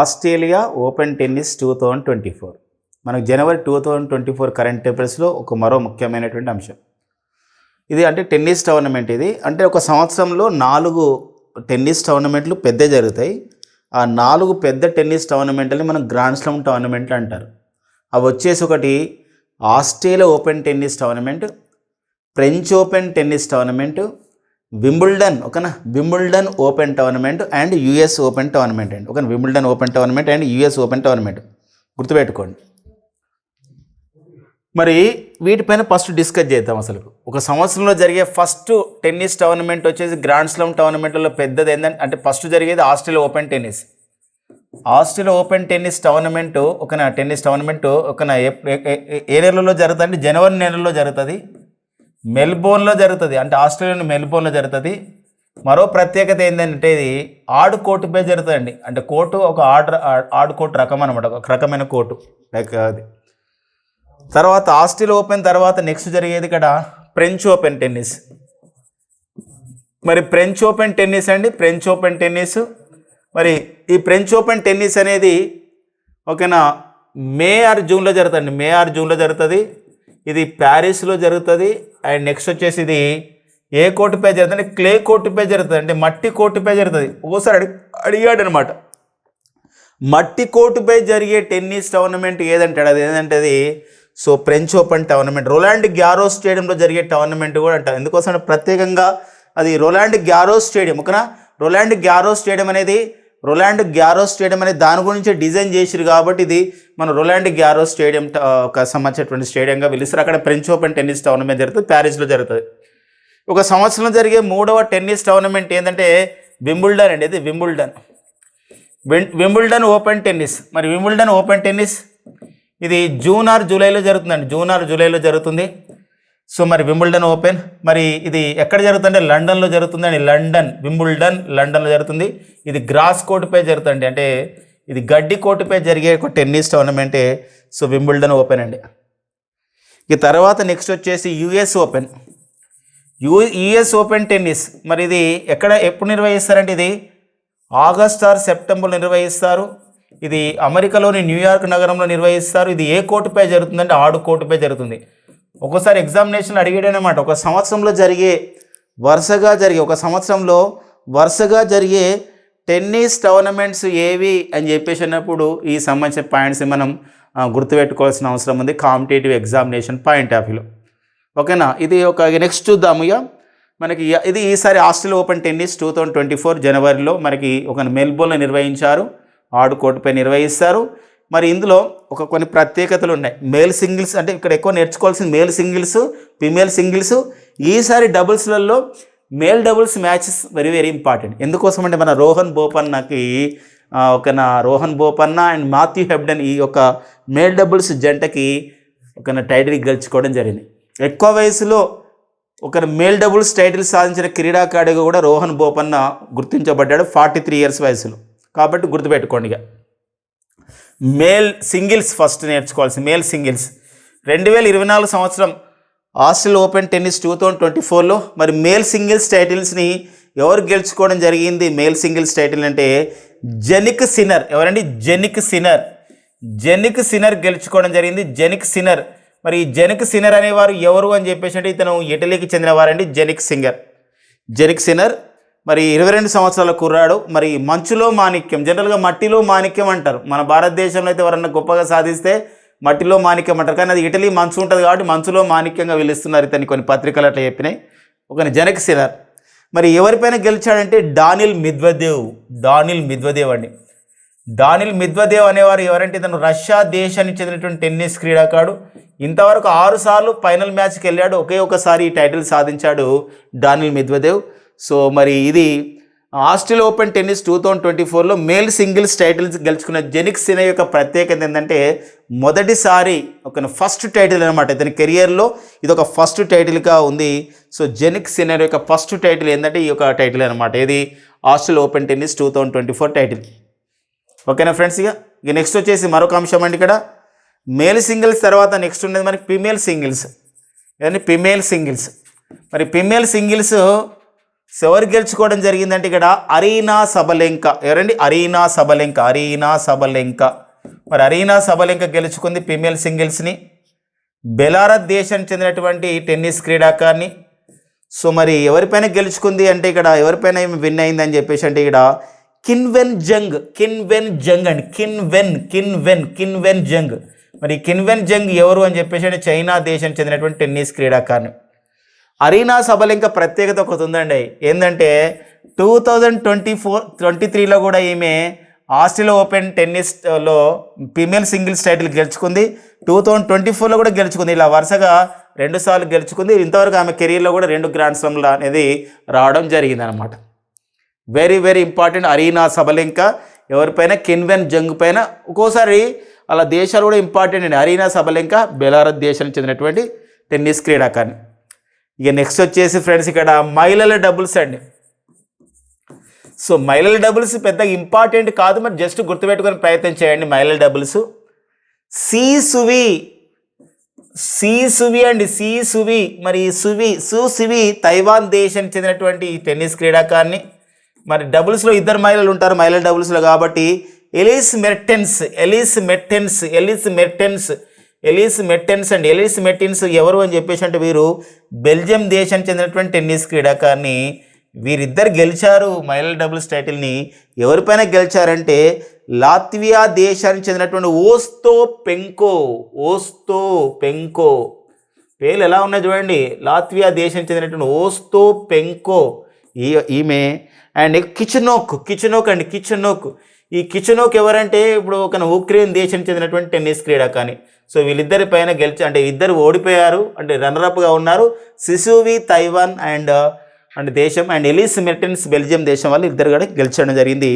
Australia open tennis two thousand twenty four. మనకు జనవరి two thousand twenty four current అఫైర్స్లో ఒక మరో ముఖ్యమైనటువంటి అంశం. ఇది అంటే టెన్నిస్ టోర్నమెంట్ ఇది. అంటే ఒక సంవత్సరంలో నాలుగు టెన్నిస్ టోర్నమెంట్లు పెద్ద జరుగుతాయి. ఆ నాలుగు పెద్ద టెన్నిస్ టోర్నమెంట్లని మనం గ్రాండ్ స్లామ్ టోర్నమెంట్లు అంటారు. అవి వచ్చేసి ఒకటి Australia open tennis tournament French open tennis tournament Wimbledon ఓకేనా? Wimbledon open tournament and US open tournament అండి. Okay Wimbledon open tournament and US open tournament. గుర్తుపెట్టుకోండి. మరి వీటిపైన ఫస్ట్ డిస్కస్ చేద్దాం అసలు. ఒక సంవత్సరంలో జరిగే ఫస్ట్ టెన్నిస్ టోర్నమెంట్ వచ్చేసి గ్రాండ్ స్లామ్ టోర్నమెంట్లలో పెద్దది ఏంటంటే అంటే ఫస్ట్ జరిగేది Australia open tennis. Australia open tennis tournament ఒక టెన్నిస్ టోర్నమెంట్ ఒక ఏ నెలలో జరుగుతుంది? అంటే జనవరి నెలలో జరుగుతుంది. మెల్బోర్న్లో జరుగుతుంది. అంటే ఆస్ట్రేలియా మెల్బోర్న్లో జరుగుతుంది. మరో ప్రత్యేకత ఏంటంటే ఇది ఆడు కోర్టుపై జరుగుతుందండి. అంటే కోర్టు ఒక ఆర్డర్ ఆడు కోర్టు రకం అనమాట ఒక రకమైన కోర్టు. లైక్ అది. తర్వాత ఆస్ట్రేలియా ఓపెన్ తర్వాత నెక్స్ట్ జరిగేది ఇక్కడ ఫ్రెంచ్ ఓపెన్ టెన్నిస్. మరి ఫ్రెంచ్ ఓపెన్ టెన్నిస్ అండి. French open tennis. మరి ఈ ఫ్రెంచ్ ఓపెన్ టెన్నిస్ అనేది ఓకేనా మే ఆర్ జూన్లో జరుగుతుంది. మే ఆర్ జూన్లో జరుగుతుంది. ఇది ప్యారిస్లో జరుగుతుంది. అండ్ నెక్స్ట్ వచ్చేసి ఇది ఏ కోర్టుపై జరుగుతుంది? క్లే కోర్టుపై జరుగుతుంది. అంటే మట్టి కోర్టుపై జరుగుతుంది. ఒకసారి అడి అడిగాడు అనమాట మట్టి కోర్టుపై జరిగే టెన్నిస్ టోర్నమెంట్ ఏదంటాడు అది ఏదంటే అది so French open tournament Roland Garros స్టేడియంలో జరిగే టోర్నమెంట్ కూడా అంటారు. ఎందుకోసం ప్రత్యేకంగా అది రొలాండ్ గ్యారో స్టేడియం. ఓకేనా? రొలాండ్ గ్యారో స్టేడియం అనేది రొలాండ్ గ్యారో స్టేడియం అనేది దాని గురించి డిజైన్ చేసిరు కాబట్టి ఇది మన రొలాండ్ గ్యారో స్టేడియం ఒక సంబంధించినటువంటి స్టేడియంగా పిలుస్తారు అక్కడ ఫ్రెంచ్ ఓపెన్ టెన్నిస్ టోర్నమెంట్ జరుగుతుంది ప్యారిస్లో జరుగుతుంది. ఒక సంవత్సరం జరిగే మూడవ టెన్నిస్ టోర్నమెంట్ ఏంటంటే వింబుల్డన్ అండి ఇది వింబుల్డన్ వింబుల్డన్ ఓపెన్ టెన్నిస్ మరి వింబుల్డన్ ఓపెన్ టెన్నిస్ ఇది జూన్ ఆర్ జూలైలో జరుగుతుందండి. జూన్ ఆర్ జూలైలో జరుగుతుంది. సో మరి వింబుల్డన్ ఓపెన్. మరి ఇది ఎక్కడ జరుగుతుందంటే లండన్లో జరుగుతుందండి లండన్ వింబుల్డన్ లండన్లో జరుగుతుంది. ఇది గ్రాస్ కోర్టుపై జరుగుతుంది అంటే ఇది గడ్డి కోర్టుపై జరిగే ఒక టెన్నిస్ టోర్నమెంటే. సో వింబుల్డన్ ఓపెన్ అండి. ఇక తర్వాత నెక్స్ట్ వచ్చేసి US open. U US open tennis. మరి ఇది ఎక్కడ ఎప్పుడు నిర్వహిస్తారంటే ఇది? ఆగస్ట్ ఆర్ సెప్టెంబర్లో నిర్వహిస్తారు. ఇది అమెరికాలోని న్యూయార్క్ నగరంలో నిర్వహిస్తారు. ఇది ఏ కోర్టుపై జరుగుతుందంటే ఆడు కోర్టుపై జరుగుతుంది. ఒక్కోసారి ఎగ్జామినేషన్ అడిగాడనమాట ఒక సంవత్సరంలో జరిగే వరుసగా జరిగే ఒక సంవత్సరంలో వరుసగా జరిగే టెన్నిస్ టోర్నమెంట్స్ ఏవి అని చెప్పేసి అన్నప్పుడు ఈ సంబంధించిన పాయింట్స్ మనం గుర్తుపెట్టుకోవాల్సిన అవసరం ఉంది. కాంపిటేటివ్ ఎగ్జామినేషన్ పాయింట్ ఆఫ్ వ్యూలో ఓకేనా? ఇది ఒక నెక్స్ట్ చూద్దాము ఇక. మనకి ఇది ఈసారి Australia open tennis two thousand twenty four జనవరిలో మనకి ఒక మెల్బోర్న్లో నిర్వహించారు. ఆడు నిర్వహిస్తారు. మరి ఇందులో ఒక కొన్ని ప్రత్యేకతలు ఉన్నాయి. మేల్ సింగిల్స్ అంటే ఇక్కడ ఎక్కువ నేర్చుకోవాల్సింది మేల్ సింగిల్స్ ఫిమేల్ సింగిల్స్. ఈసారి డబుల్స్లలో male doubles matches very very important ఎందుకోసం అంటే మన రోహన్ బోపన్నకి ఒక నా Rohan Bopanna and Matthew Ebden ఈ యొక్క మేల్ డబుల్స్ జంటకి ఒక టైటిల్ గెలుచుకోవడం జరిగింది. ఎక్కువ వయసులో ఒక మేల్ డబుల్స్ టైటిల్ సాధించిన క్రీడాకారుడిగా కూడా రోహన్ బోపన్న గుర్తించబడ్డాడు ఫార్టీ త్రీ ఇయర్స్ వయసులో. కాబట్టి గుర్తుపెట్టుకోండి ఇక. మేల్ సింగిల్స్ ఫస్ట్ నేర్చుకోవాల్సి మేల్ సింగిల్స్. రెండు వేల ఇరవై నాలుగు సంవత్సరం Australia open tennis two thousand twenty ఫోర్లో మరి మేల్ సింగిల్స్ టైటిల్స్ని ఎవరు గెలుచుకోవడం జరిగింది? మేల్ సింగిల్స్ టైటిల్ అంటే జెనిక్ సిన్నర్. ఎవరండి? జెనిక్ సిన్నర్. జెనిక్ సిన్నర్ గెలుచుకోవడం జరిగింది. Jannik Sinner. మరి ఈ జెనిక్ సిన్నర్ అనేవారు ఎవరు అని చెప్పేసి అంటే ఇతను ఇటలీకి చెందినవారండి జెనిక్ సింగర్. జెనిక్ సిన్నర్ మరి ఇరవై రెండు సంవత్సరాల కుర్రాడు. మరి మంచులో మాణిక్యం జనరల్గా మట్టిలో మాణిక్యం అంటారు. మన భారతదేశంలో అయితే ఎవరన్నా గొప్పగా సాధిస్తే మట్టిలో మాణిక్యం అంటారు. కానీ అది ఇటలీ మంచు ఉంటుంది కాబట్టి మంచులో మాణిక్యంగా వెలుస్తున్నారు ఇతన్ని కొన్ని పత్రికలు అట్లా చెప్పినాయి. ఒక జనక్ సిన్నర్ మరి ఎవరిపైన గెలిచాడంటే డానిల్ మిద్వదేవ్. డానిల్ మిద్వదేవ్ అండి. డానిల్ మిద్వదేవ్ అనేవారు ఎవరంటే ఇతను రష్యా దేశానికి చెందినటువంటి టెన్నిస్ క్రీడాకారుడు. ఇంతవరకు ఆరుసార్లు ఫైనల్ మ్యాచ్కి వెళ్ళాడు. ఒకే ఒకసారి ఈ టైటిల్ సాధించాడు డానిల్ మిద్వదేవ్. సో మరి ఇది Australia open tennis two thousand twenty ఫోర్లో మేల్ సింగిల్స్ టైటిల్స్ గెలుచుకున్న జెనిక్ సినే యొక్క ప్రత్యేకత ఏంటంటే మొదటిసారి ఒక ఫస్ట్ టైటిల్ అనమాట ఇతని కెరియర్లో ఇది ఒక ఫస్ట్ టైటిల్గా ఉంది. సో జెనిక్ సినర్ యొక్క ఫస్ట్ టైటిల్ ఏంటంటే ఈ యొక్క టైటిల్ అనమాట ఇది Australia open tennis two thousand twenty four title. ఓకేనా ఫ్రెండ్స్ ఇక? ఇక నెక్స్ట్ వచ్చేసి మరొక అంశం అండి ఇక్కడ. మేల్ సింగిల్స్ తర్వాత నెక్స్ట్ ఉండేది మనకి ఫిమేల్ సింగిల్స్. ఏదంటే ఫిమేల్ సింగిల్స్. మరి ఫిమేల్ సింగిల్స్ ఎవరు గెలుచుకోవడం జరిగిందంటే ఇక్కడ అరీనా సబలెంక. ఎవరండి? Aryna Sabalenka Aryna Sabalenka. మరి అరీనా సబలెంక గెలుచుకుంది ఫీమేల్ సింగిల్స్ని. బెలారత్ దేశానికి చెందినటువంటి టెన్నిస్ క్రీడాకారిణి. సో మరి ఎవరిపైన గెలుచుకుంది అంటే ఇక్కడ ఎవరిపైన ఏమి విన్ అయిందని చెప్పేసి అంటే ఇక్కడ కిన్వెన్ జంగ్ కిన్వెన్ జంగ్ అండి. కిన్వెన్ కిన్వెన్ కిన్వెన్ జంగ్. మరి కిన్వెన్ జంగ్ ఎవరు అని చెప్పేసి అంటే చైనా దేశానికి చెందినటువంటి టెన్నిస్ క్రీడాకారిణి. అరీనా సభలు ప్రత్యేకత ఒకటి ఉందండి. ఏంటంటే two thousand twenty four twenty త్రీలో కూడా ఈమె ఆస్ట్రేలియా ఓపెన్ టెన్నిస్లో ఫీమేల్ సింగిల్స్ టైటిల్ గెలుచుకుంది. టూ థౌజండ్ ట్వంటీ ఫోర్లో కూడా గెలుచుకుంది. ఇలా వరుసగా రెండు సార్లు గెలుచుకుంది. ఇంతవరకు ఆమె కెరీర్లో కూడా రెండు గ్రాండ్ స్లమ్లు అనేది రావడం జరిగింది అనమాట very very important Aryna Sabalenka ఎవరిపైన కిన్వెన్ జంగ్ పైన ఒక్కోసారి అలా దేశాలు కూడా ఇంపార్టెంట్ అండి. అరీనా సబలింక బెలారత్ దేశానికి చెందినటువంటి టెన్నిస్ క్రీడాకారిణి. ఇక నెక్స్ట్ వచ్చేసి ఫ్రెండ్స్ ఇక్కడ మహిళల డబుల్స్ అండి. సో మహిళల డబుల్స్ పెద్దగా ఇంపార్టెంట్ కాదు మరి జస్ట్ గుర్తుపెట్టుకొని ప్రయత్నం చేయండి మహిళల డబుల్స్ సి సువి సి సువి అండి సి సువి. మరి సువి సు సువి తైవాన్ దేశానికి చెందినటువంటి టెన్నిస్ క్రీడాకారిణి. మరి డబుల్స్లో ఇద్దరు మహిళలు ఉంటారు మహిళల డబుల్స్లో కాబట్టి Elise Mertens Elise Mertens Elise Mertens. Elise Mertens అండి. ఎలిస్ మెట్టిన్స్ ఎవరు అని చెప్పేసి అంటే వీరు బెల్జియం దేశానికి చెందినటువంటి టెన్నిస్ క్రీడాకారిని వీరిద్దరు గెలిచారు మహిళల డబుల్స్ టైటిల్ని. ఎవరిపైన గెలిచారంటే లాత్వియా దేశానికి చెందినటువంటి ఓస్తో పెంకో. ఓస్తో పెంకో. పేర్లు ఎలా ఉన్నాయి చూడండి. లాత్వియా దేశానికి చెందినటువంటి ఓస్తో పెంకో. ఈ ఈమె అండ్ కిచెనోక్ కిచెనోక్ అండి కిచెనోక్. ఈ కిచెనోక్ ఎవరంటే ఇప్పుడు ఒక ఉక్రెయిన్ దేశానికి చెందినటువంటి టెన్నిస్ క్రీడాకాని సో వీళ్ళిద్దరి పైన గెలిచి అంటే ఇద్దరు ఓడిపోయారు అంటే రన్నరప్గా ఉన్నారు. సిసువి తైవాన్ అండ్ అండ్ దేశం అండ్ ఎలీస్ మెర్టెన్స్ బెల్జియం దేశం వాళ్ళు ఇద్దరు కూడా గెలిచడం జరిగింది.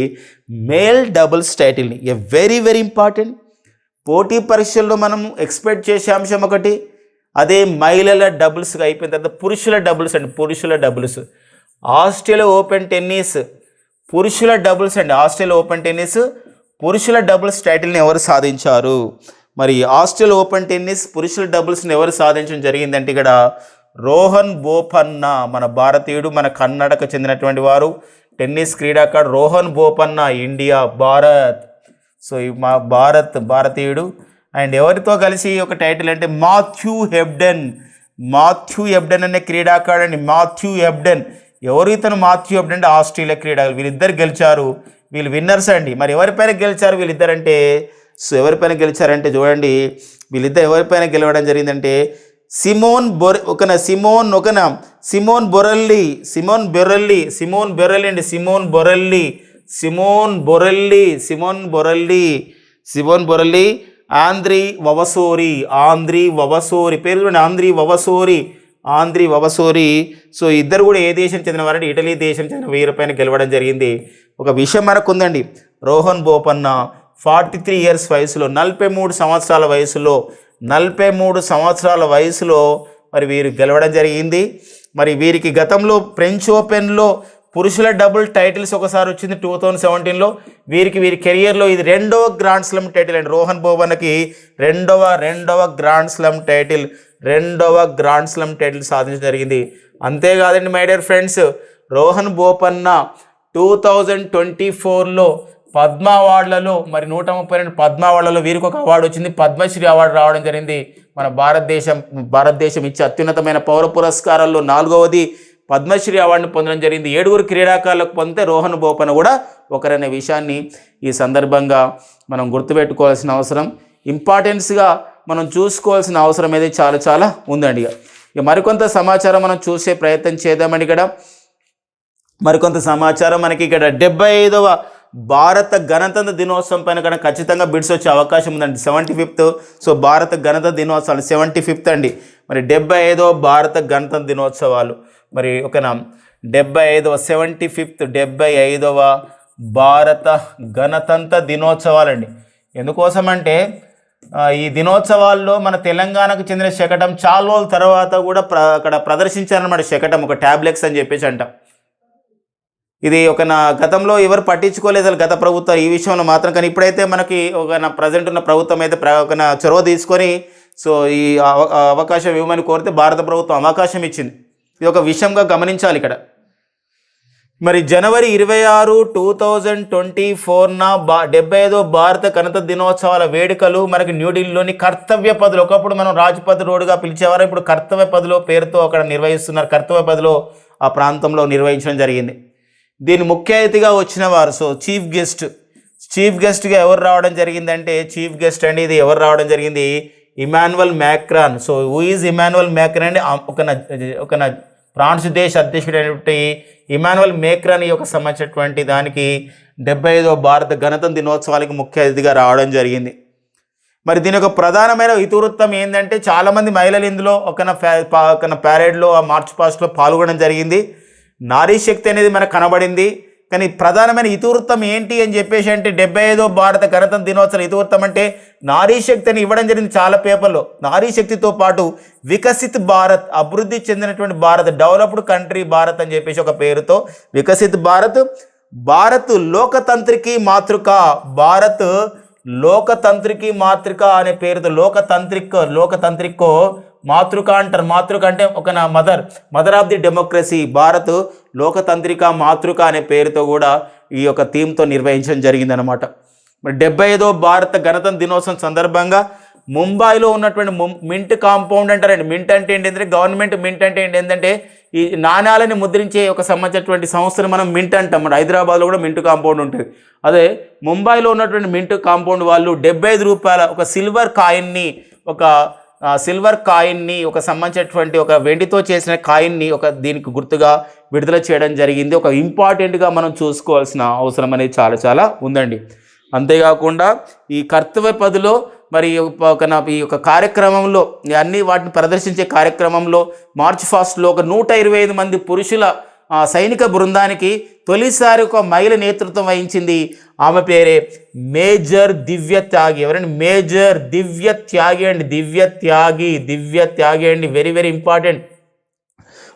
మేల్ డబుల్స్ టైటిల్ని. ఏ వెరీ వెరీ ఇంపార్టెంట్. పోటీ పరీక్షల్లో మనం ఎక్స్పెక్ట్ చేసే అంశం ఒకటి అదే మహిళల డబుల్స్గా అయిపోయిన తర్వాత పురుషుల డబుల్స్ అండ్ పురుషుల డబుల్స్. ఆస్ట్రేలియా ఓపెన్ టెన్నిస్ పురుషుల డబుల్స్ అండి ఆస్ట్రేలియా ఓపెన్ టెన్నిస్ పురుషుల డబుల్స్ టైటిల్ని ఎవరు సాధించారు? మరి ఆస్ట్రేలియా ఓపెన్ టెన్నిస్ పురుషుల డబుల్స్ని ఎవరు సాధించడం జరిగిందంటే ఇక్కడ రోహన్ బోపన్న మన భారతీయుడు మన కర్ణాటక చెందినటువంటి వారు టెన్నిస్ క్రీడాకారుడు రోహన్ బోపన్న ఇండియా భారత్. సో ఈ మా భారత్ భారతీయుడు. అండ్ ఎవరితో కలిసి ఒక టైటిల్ అంటే మాథ్యూ హెబ్డెన్ మాథ్యూ హెబ్డెన్ అనే క్రీడాకారుడు అండి మాథ్యూ హెబ్డెన్ ఎవరు ఇతను? మాథ్యూ అంటే ఆస్ట్రేలియా క్రీడలు వీళ్ళిద్దరు గెలిచారు. వీళ్ళు విన్నర్స్ అండి. మరి ఎవరిపైన గెలిచారు వీళ్ళిద్దరంటే? సో ఎవరిపైన గెలిచారంటే చూడండి. వీళ్ళిద్దరు ఎవరిపైన గెలవడం జరిగిందంటే సిమోన్ బొర్ ఒకన Simone ఒకన Simone Bolelli Simone Bolelli Simone Bolelli అండి. Simone Bolelli Simone Bolelli Simone Bolelli Simone Bolelli Andrea Vavassori Andrea Vavassori. పేరు చూడండి ఆంధ్రి వవసోరి. ఆంధ్రి వవసూరి సో ఇద్దరు కూడా ఏ దేశం చెందినవారంటే ఇటలీ దేశం చెందిన వీరి పైన గెలవడం జరిగింది. ఒక విషయం మనకు ఉందండి Rohan Bopanna forty three years వయసులో నలభై మూడు సంవత్సరాల వయసులో నలభై మూడు సంవత్సరాల వయసులో మరి వీరు గెలవడం జరిగింది. మరి వీరికి గతంలో ఫ్రెంచ్ ఓపెన్లో పురుషుల డబుల్ టైటిల్స్ ఒకసారి వచ్చింది టూ థౌజండ్ సెవెంటీన్లో. వీరికి వీరి కెరియర్లో ఇది రెండవ గ్రాండ్ స్లమ్ టైటిల్ అండి. రోహన్ బోబన్నకి రెండవ రెండవ గ్రాండ్ స్లమ్ టైటిల్. రెండవ గ్రాండ్ స్లమ్ టైటిల్ సాధించడం జరిగింది. అంతేకాదండి my dear friends Rohan Bopanna two thousand twenty ఫోర్లో పద్మ అవార్డులలో మరి నూట ముప్పై రెండు పద్మ అవార్డులలో వీరికి ఒక అవార్డు వచ్చింది. పద్మశ్రీ అవార్డు రావడం జరిగింది. మన భారతదేశం భారతదేశం ఇచ్చే అత్యున్నతమైన పౌర పురస్కారాల్లో నాలుగవది పద్మశ్రీ అవార్డును పొందడం జరిగింది. ఏడుగురు క్రీడాకారులకు పొందితే రోహన్ బోపన్న కూడా ఒకరనే విషయాన్ని ఈ సందర్భంగా మనం గుర్తుపెట్టుకోవాల్సిన అవసరం. ఇంపార్టెన్స్గా మనం చూసుకోవాల్సిన అవసరం అయితే చాలా చాలా ఉందండి ఇక. ఇక మరికొంత సమాచారం మనం చూసే ప్రయత్నం చేద్దామండి ఇక్కడ. మరికొంత సమాచారం మనకి ఇక్కడ డెబ్బై ఐదవ భారత గణతంత్ర దినోత్సవం పైన కనుక ఖచ్చితంగా బిడ్స్ వచ్చే అవకాశం ఉందండి. Seventy fifth. సో భారత గణతంత్ర దినోత్సవాలు సెవెంటీ ఫిఫ్త్ అండి. మరి డెబ్బై ఐదవ భారత గణతంత్ర దినోత్సవాలు. మరి ఒకనా డెబ్బై ఐదవ సెవెంటీ ఫిఫ్త్ డెబ్బై ఐదవ భారత గణతంత్ర దినోత్సవాలండి. ఎందుకోసం అంటే ఈ దినోత్సవాల్లో మన తెలంగాణకు చెందిన శకటం చాలా రోజుల తర్వాత కూడా ప్ర అక్కడ ప్రదర్శించారనమాట శకటం ఒక ట్యాబ్లెట్స్ అని చెప్పేసి అంటాం ఇది ఒక నా గతంలో ఎవరు పట్టించుకోలేదు గత ప్రభుత్వం ఈ విషయంలో మాత్రం కానీ ఇప్పుడైతే మనకి ఒక నా ప్రజెంట్ ఉన్న ప్రభుత్వం అయితే ప్ర- ఒక నా చొరవ తీసుకొని సో ఈ అవ- అవకాశం ఇవ్వమని కోరితే భారత ప్రభుత్వం అవకాశం ఇచ్చింది. ఇది ఒక విషయంగా గమనించాలి ఇక్కడ. మరి జనవరి ఇరవై ఆరు టూ థౌజండ్ ట్వంటీ ఫోర్న బా డెబ్బై ఐదో భారత గణత దినోత్సవాల వేడుకలు మనకి న్యూఢిల్లీలోని కర్తవ్య పదులు. ఒకప్పుడు మనం రాజ్పథ్ రోడ్డుగా పిలిచేవారు ఇప్పుడు కర్తవ్య పదులో పేరుతో అక్కడ నిర్వహిస్తున్నారు. కర్తవ్య పదిలో ఆ ప్రాంతంలో నిర్వహించడం జరిగింది. దీని ముఖ్య అతిథిగా వచ్చిన వారు సో చీఫ్ గెస్ట్. చీఫ్ గెస్ట్గా ఎవరు రావడం జరిగిందంటే చీఫ్ గెస్ట్ అండి ఇది ఎవరు రావడం జరిగింది? Emmanuel Macron. So who is Emmanuel Macron అండి? ఒక ఒక ఫ్రాన్స్ దేశ అధ్యక్షుడైనటువంటి ఇమాన్యువల్ మేక్రాన్ యొక్క సంబంధించినటువంటి దానికి డెబ్బై ఐదవ భారత గణతంత్ర దినోత్సవానికి ముఖ్య అతిథిగా రావడం జరిగింది. మరి దీని యొక్క ప్రధానమైన ఇతివృత్తం ఏంటంటే చాలామంది మహిళలు ఇందులో ఒక ఒక ప్యారేడ్లో ఆ మార్చ్ పాస్ట్లో పాల్గొనడం జరిగింది. నారీ శక్తి అనేది మనకు కనబడింది. కానీ ప్రధానమైన ఇతివృత్తం ఏంటి అని చెప్పేసి అంటే డెబ్బై ఐదో భారత గణతంత్ర దినోత్సవం ఇతివృత్తం అంటే నారీ శక్తి అని ఇవ్వడం జరిగింది చాలా పేపర్లో. నారీ శక్తితో పాటు వికసిత్ భారత్ అభివృద్ధి చెందినటువంటి భారత్ డెవలప్డ్ కంట్రీ భారత్ అని చెప్పేసి ఒక పేరుతో వికసిత్ భారత్ భారత్ లోకతంత్రికి మాతృక భారత్ లోకతంత్రికి మాతృక అనే పేరుతో లోకతంత్రిక్ లోకతంత్రికో మాతృక అంటారు మాతృక అంటే ఒక నా mother mother of the democracy Bharat లోకతంత్రిక మాతృక అనే పేరుతో కూడా ఈ యొక్క థీమ్తో నిర్వహించడం జరిగిందనమాట మరి డెబ్బై ఐదో భారత గణతంత్ర దినోత్సవం సందర్భంగా ముంబైలో ఉన్నటువంటి ముం- మింట్ కాంపౌండ్ అంటారండి. మింట్ అంటే ఏంటంటే గవర్నమెంట్ మింట్ అంటే ఏంటి ఏంటంటే ఈ నాణ్యాలని ముద్రించే ఒక సంబంధించినటువంటి సంస్థను మనం మింట్ అంటాం. మన హైదరాబాద్లో కూడా మింట్ కాంపౌండ్ ఉంటుంది. అదే ముంబైలో ఉన్నటువంటి మింట్ కాంపౌండ్ వాళ్ళు డెబ్బై ఐదు రూపాయల ఒక సిల్వర్ కాయిన్ని ఒక సిల్వర్ కాయిన్ని ఒక సంబంధించినటువంటి ఒక వెండితో చేసిన కాయిన్ని ఒక దీనికి గుర్తుగా విడుదల చేయడం జరిగింది. ఒక ఇంపార్టెంట్గా మనం చూసుకోవాల్సిన అవసరం అనేది చాలా చాలా ఉందండి. అంతేకాకుండా ఈ కర్తవ్య పదిలో మరి ఒక నా- ఈ యొక్క కార్యక్రమంలో అన్ని వాటిని ప్రదర్శించే కార్యక్రమంలో మార్చ్ ఫాస్ట్లో ఒక నూట ఇరవై ఐదు మంది పురుషుల సైనిక బృందానికి తొలిసారి ఒక మహిళ నేతృత్వం వహించింది. ఆమె పేరే మేజర్ దివ్య త్యాగి ఎవరండి? మేజర్ దివ్య త్యాగి అండి. దివ్య త్యాగి దివ్య త్యాగి అండి. వెరీ వెరీ ఇంపార్టెంట్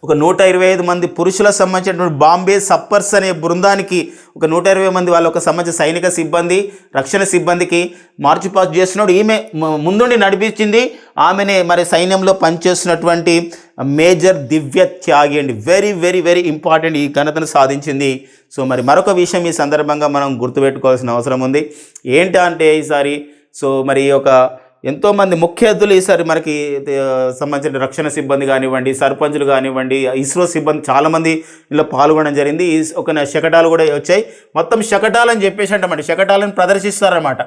ఒక నూట ఇరవై ఐదు మంది పురుషులకు సంబంధించినటువంటి బాంబే సప్పర్స్ అనే బృందానికి ఒక నూట ఇరవై మంది వాళ్ళకు సంబంధించిన సైనిక సిబ్బంది రక్షణ సిబ్బందికి మార్చి పాస్ చేస్తున్నాడు. ఈమె ముందుండి నడిపించింది. ఆమెనే మరి సైన్యంలో పనిచేస్తున్నటువంటి మేజర్ దివ్య త్యాగి అండి. వెరీ వెరీ వెరీ ఇంపార్టెంట్ ఈ ఘనతను సాధించింది. సో మరి మరొక విషయం ఈ సందర్భంగా మనం గుర్తుపెట్టుకోవాల్సిన అవసరం ఉంది. ఏంటి అంటే ఈసారి సో మరి ఈ యొక్క ఎంతోమంది ముఖ్య అతిథులు ఈసారి మనకి సంబంధించిన రక్షణ సిబ్బంది కానివ్వండి సర్పంచులు కానివ్వండి ఇస్రో సిబ్బంది చాలామంది ఇందులో పాల్గొనడం జరిగింది. ఒక శకటాలు కూడా వచ్చాయి. మొత్తం శకటాలు అని చెప్పేసి అంటామండి. శకటాలను ప్రదర్శిస్తారన్నమాట.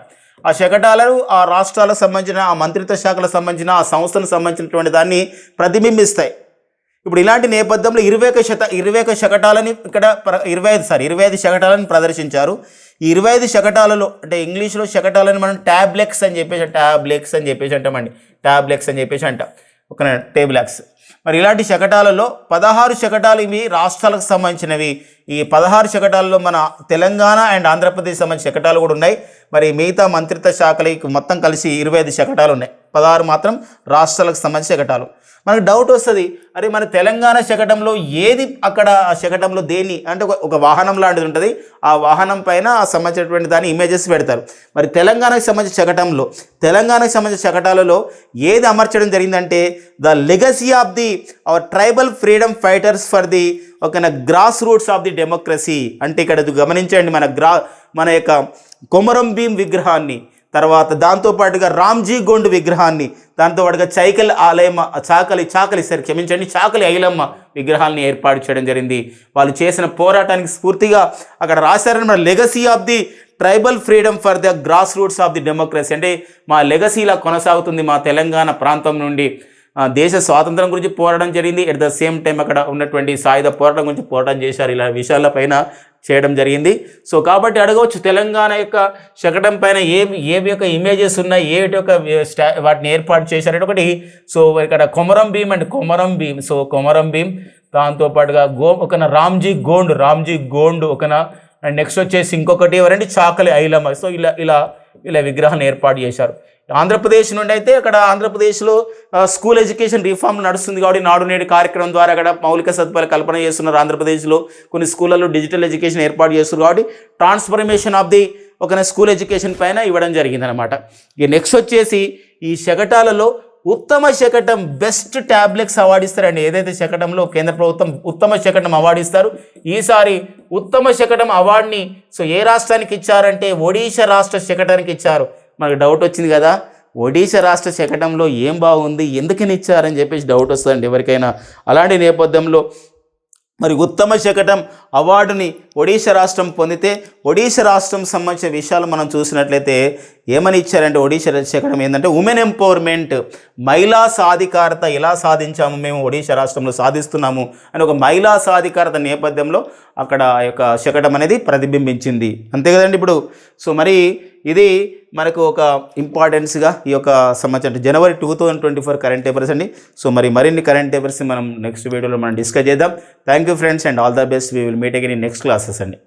ఆ శకటాలను ఆ రాష్ట్రాలకు సంబంధించిన ఆ మంత్రిత్వ శాఖలకు సంబంధించిన ఆ సంస్థలకు సంబంధించినటువంటి దాన్ని ప్రతిబింబిస్తాయి. ఇప్పుడు ఇలాంటి నేపథ్యంలో ఇరవై ఒక శత ఇరవై ఒక శకటాలని ఇక్కడ ప్ర ఇరవై ఐదు సారీ ఇరవై ఐదు శకటాలను ప్రదర్శించారు. ఈ ఇరవై ఐదు శకటాలలో అంటే ఇంగ్లీష్లో శకటాలని మనం ట్యాబ్లెక్స్ అని చెప్పేసి ట్యాబ్లెక్స్ అని చెప్పేసి అంటామండి. ట్యాబ్లెక్స్ అని చెప్పేసి అంటాం ఒక టేబ్లెక్స్ మరి ఇలాంటి శకటాలలో పదహారు శకటాలు ఇవి రాష్ట్రాలకు సంబంధించినవి. ఈ పదహారు శకటాలలో మన తెలంగాణ అండ్ ఆంధ్రప్రదేశ్ సంబంధించిన శకటాలు కూడా ఉన్నాయి. మరి మిగతా మంత్రిత్వ శాఖలకి మొత్తం కలిసి ఇరవై ఐదు శకటాలు ఉన్నాయి. పదహారు మాత్రం రాష్ట్రాలకు సంబంధించిన శకటాలు. మనకు డౌట్ వస్తుంది అరే మన తెలంగాణ శకటంలో ఏది అక్కడ ఆ శకటంలో దేన్ని అంటే ఒక ఒక వాహనం లాంటిది ఉంటుంది ఆ వాహనం పైన ఆ సంబంధించినటువంటి దాని ఇమేజెస్ పెడతారు. మరి తెలంగాణకు సంబంధించిన శకటంలో తెలంగాణకు సంబంధించిన శకటాలలో ఏది అమర్చడం జరిగిందంటే the legacy of the our tribal freedom fighters for the ఒక grass roots of the democracy అంటే ఇక్కడ గమనించండి మన గ్రా మన యొక్క కొమరం భీం విగ్రహాన్ని. తర్వాత దాంతోపాటుగా రామ్జీ గోండ్ విగ్రహాన్ని దాంతోపాటుగా చైకల్ ఆలయమ్మ చాకలి చాకలి సరే క్షమించండి చాకలి ఐలమ్మ విగ్రహాన్ని ఏర్పాటు చేయడం జరిగింది. వాళ్ళు చేసిన పోరాటానికి స్ఫూర్తిగా అక్కడ రాశారని legacy of the tribal freedom for the grass roots of the democracy. అంటే మా లెగసీలా కొనసాగుతుంది మా తెలంగాణ ప్రాంతం నుండి. దేశ స్వాతంత్రం గురించి పోరాటం జరిగింది. ఎట్ ద సేమ్ టైం అక్కడ ఉన్నటువంటి సాయుధ పోరాటం గురించి పోరాటం చేశారు. ఇలా విషయాలపైన చేయడం జరిగింది. సో కాబట్టి అడగవచ్చు తెలంగాణ యొక్క శకటం పైన ఏమి ఏమి యొక్క ఇమేజెస్ ఉన్నాయి ఏటి యొక్క స్టా వాటిని ఏర్పాటు చేశారు ఒకటి సో ఇక్కడ కొమరం భీమ్ అండ్ కొమరం భీమ్ సో కొమరం భీమ్ దాంతోపాటుగా గో ఒకన రామ్జీ గోండ్ రామ్జీ గోండ్ ఒకన అండ్ నెక్స్ట్ వచ్చేసి ఇంకొకటి ఎవరంటే చాకలి ఐలమ్మ. సో ఇలా ఇలా ఇలా విగ్రహాన్ని ఏర్పాటు చేశారు. ఆంధ్రప్రదేశ్ నుండి అయితే అక్కడ ఆంధ్రప్రదేశ్లో స్కూల్ ఎడ్యుకేషన్ రిఫార్మ్ నడుస్తుంది కాబట్టి నాడు నేడు కార్యక్రమం ద్వారా అక్కడ మౌలిక సదుపాయాలు కల్పన చేస్తున్నారు. ఆంధ్రప్రదేశ్లో కొన్ని స్కూళ్ళలో డిజిటల్ ఎడ్యుకేషన్ ఏర్పాటు చేస్తున్నారు కాబట్టి ట్రాన్స్ఫర్మేషన్ ఆఫ్ ది ఒక స్కూల్ ఎడ్యుకేషన్ పైన ఇవ్వడం జరిగిందనమాట ఇక నెక్స్ట్ వచ్చేసి ఈ శగటాలలో ఉత్తమ శకటం బెస్ట్ ట్యాబ్లెట్స్ అవార్డు ఇస్తారండి ఏదైతే శకటంలో కేంద్ర ప్రభుత్వం ఉత్తమ శకటం అవార్డు ఇస్తారు ఈసారి ఉత్తమ శకటం అవార్డుని సో ఏ రాష్ట్రానికి ఇచ్చారంటే ఒడిషా రాష్ట్ర శకటానికి ఇచ్చారు. మనకు డౌట్ వచ్చింది కదా ఒడిషా రాష్ట్ర శకటంలో ఏం బాగుంది ఎందుకని ఇచ్చారని చెప్పేసి డౌట్ వస్తుందండి ఎవరికైనా. అలాంటి నేపథ్యంలో మరి ఉత్తమ శకటం అవార్డుని ఒడిశా రాష్ట్రం పొందితే ఒడిశా రాష్ట్రం సంబంధించిన విషయాలు మనం చూసినట్లయితే ఏమని ఇచ్చారంటే ఒడిశా శకటం ఏంటంటే ఉమెన్ ఎంపవర్మెంట్ మహిళా సాధికారత ఎలా సాధించాము మేము ఒడిశా రాష్ట్రంలో సాధిస్తున్నాము అని ఒక మహిళా సాధికారత నేపథ్యంలో అక్కడ ఆ యొక్క శకటం అనేది ప్రతిబింబించింది. అంతే కదండి ఇప్పుడు? సో మరి ఇది మనకు ఒక ఇంపార్టెన్స్గా ఈ యొక్క సంవత్సరం జనవరి two thousand twenty four current papers అండి. సో మరి మరిన్ని కరెంట్ పేపర్స్ మనం నెక్స్ట్ వీడియోలో మనం డిస్కస్ చేద్దాం. Thank you friends and all the best we will meet again in next classes అండి.